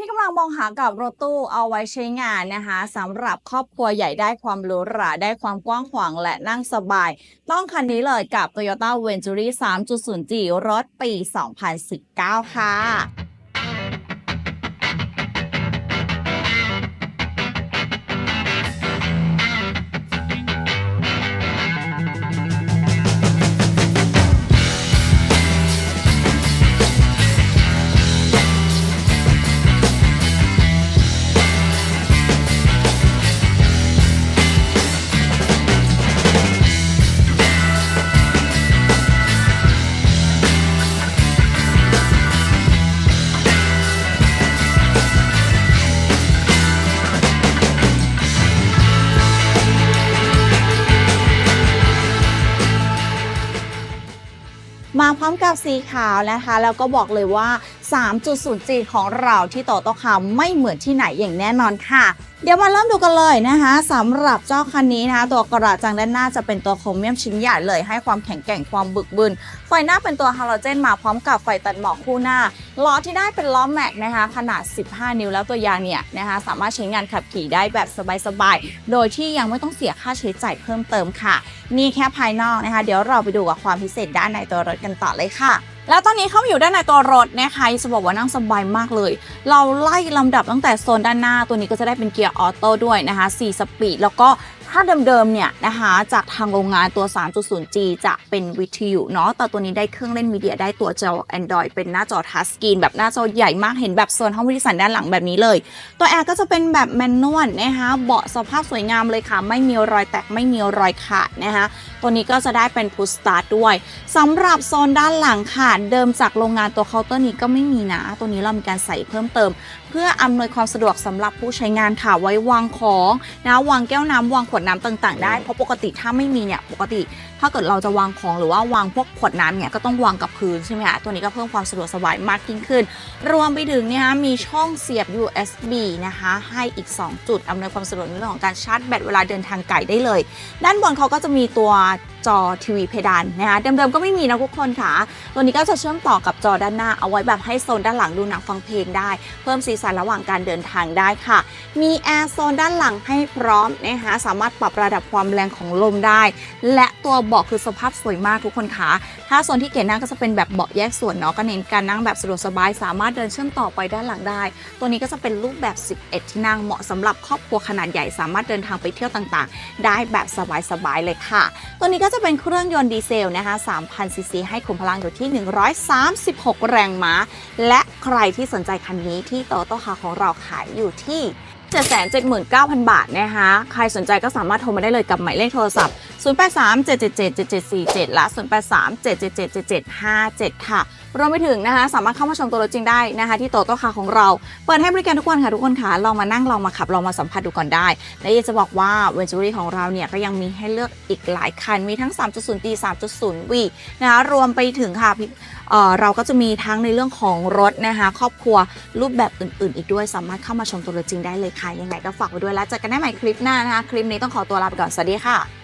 ที่กำลังมองหากับรถตู้เอาไว้ใช้งานนะคะสำหรับครอบครัวใหญ่ได้ความหรูหราได้ความกว้างขวางและนั่งสบาย ต้องคันนี้เลยกับ Toyota Venturi 3.0G รถปี 2019 ค่ะ มาพร้อมกับสีขาวนะคะ แล้วก็บอกเลยว่า 3.0G ของเราที่โตโตคาไม่เหมือนที่ไหนอย่างแน่นอนค่ะ เดี๋ยวมาเริ่มดูกันเลยนะคะสำหรับเจ้าคันนี้นะคะตัวกระจังด้านหน้าจะเป็นตัวโครเมียมชิ้นใหญ่เลยให้ความแข็งแกร่งความบึกบึน ไฟหน้าเป็นตัวฮาโลเจนมาพร้อมกับไฟตัดหมอกคู่หน้าล้อที่ได้เป็นล้อแม็กนะคะ ขนาด 15 นิ้วแล้วตัวยางเนี่ยนะคะสามารถใช้งานขับขี่ได้แบบสบายๆ โดยที่ยังไม่ต้องเสียค่าใช้จ่ายเพิ่มเติมค่ะ นี่แค่ภายนอกนะคะ เดี๋ยวเราไปดูกับความพิเศษด้านในตัวรถกันต่อเลยค่ะ แล้วตอนนี้เข้ามาอยู่ด้านในตัวรถนะคะจะบอกว่านั่งสบายมากเลย เราไล่ลำดับตั้งแต่โซนด้านหน้าตัวนี้ก็จะได้เป็นเกียร์ออโต้ด้วยนะคะ4สปีดแล้วก็ ถ้าเดิมๆเนี่ยนะคะจากทางโรงงานตัว 3.0G จะเป็นวิทยุเนาะแต่ตัวนี้ได้เครื่องเล่นมีเดียได้ตัวจอ Android เป็นหน้าจอทัชสกรีนแบบหน้าจอใหญ่มากเห็นแบบโซนห้องผู้โดยสารด้านหลังแบบนี้เลย ตัวแอร์ก็จะเป็นแบบแมนนวลนะคะเบาะสภาพสวยงามเลยค่ะ ไม่มีรอยแตกไม่มีรอยขาดนะคะตัวนี้ก็จะได้เป็นพุชสตาร์ทด้วยสำหรับโซนด้านหลังค่ะ เดิมจากโรงงานตัวเคาน์เตอร์นี้ก็ไม่มีนะ ตัวนี้เรามีการใส่เพิ่มเติม เพื่ออำนวยความสะดวกสำหรับผู้ใช้งานค่ะไว้วางของนะวางแก้วน้ำวางขวดน้ำต่างๆ ได้เพราะปกติถ้าไม่มีเนี่ยปกติ ถ้าเกิดเราจะวางของหรือว่าวางพวกขวดน้ำเนี่ยก็ต้องวางกับพื้นใช่ไหมคะตัวนี้ก็เพิ่มความสะดวกสบายมากยิ่งขึ้น รวมไปถึงเนี่ยมีช่องเสียบ USB นะคะให้อีก 2 จุดอำนวยความสะดวกในเรื่องของการชาร์จแบตเวลาเดินทางไกลได้เลย ด้านบนเขาก็จะมีตัว จอทีวีเพดานนะคะเดิมๆก็ไม่มีนะทุกคนค่ะ ตัวนี้ก็จะเชื่อมต่อกับจอด้านหน้า เอาไว้แบบให้โซนด้านหลังดูหนังฟังเพลงได้ เพิ่มสีสันระหว่างการเดินทางได้ค่ะ มีแอร์โซนด้านหลังให้พร้อมนะคะสามารถปรับระดับความแรงของลมได้ และตัวเบาะคือสภาพสวยมากทุกคนค่ะ ถ้าโซนที่เก๋นั่งก็จะเป็นแบบเบาะแยกส่วนเนาะก็เน้นการนั่งแบบสะดวกสบาย สามารถเดินเชื่อมต่อไปด้านหลังได้ ตัวนี้ก็จะเป็นรูปแบบ 11 ที่นั่งเหมาะสำหรับครอบครัวขนาดใหญ่ สามารถเดินทางไปเที่ยวต่างๆ ได้แบบสบายๆเลยค่ะ ตัวนี้ก็จะเป็นเครื่องยนต์ดีเซลนะคะ3,000ซีซีให้ขุมพลังอยู่ที่ 136 แรงม้า และใครที่สนใจคันนี้ที่โตโต้คาของเราขายอยู่ที่779,000 บาทนะคะใครสนใจก็สามารถโทรมาได้เลยกับหมายเลขโทรศัพท์ 0837777747 และ 0837777757 ค่ะ รวมไปถึงนะคะ สามารถเข้ามาชมตัวรถจริงได้นะคะ ที่โตโต้คาของเรา เปิดให้บริการทุกวันค่ะทุกคนค่ะลองมานั่งลองมาขับลองมาสัมผัสดูก่อนได้ และอยากจะบอกว่าเวนจูรี่ของเราเนี่ยก็ยังมีให้เลือกอีกหลายคัน มีทั้ง 3.0D 3.0V นะคะรวมไปถึงค่ะพี่เออเราก็จะมีทั้งในเรื่องของรถนะคะ ครอบครัวรูปแบบอื่น ๆ อีกด้วยสามารถเข้ามาชมตัวรถจริงได้เลยค่ะยังไงก็ฝากไว้ด้วยแล้วเจอกันได้ใหม่คลิปหน้านะคะคลิปนี้ต้องขอตัวลาไปก่อนสวัสดีค่ะ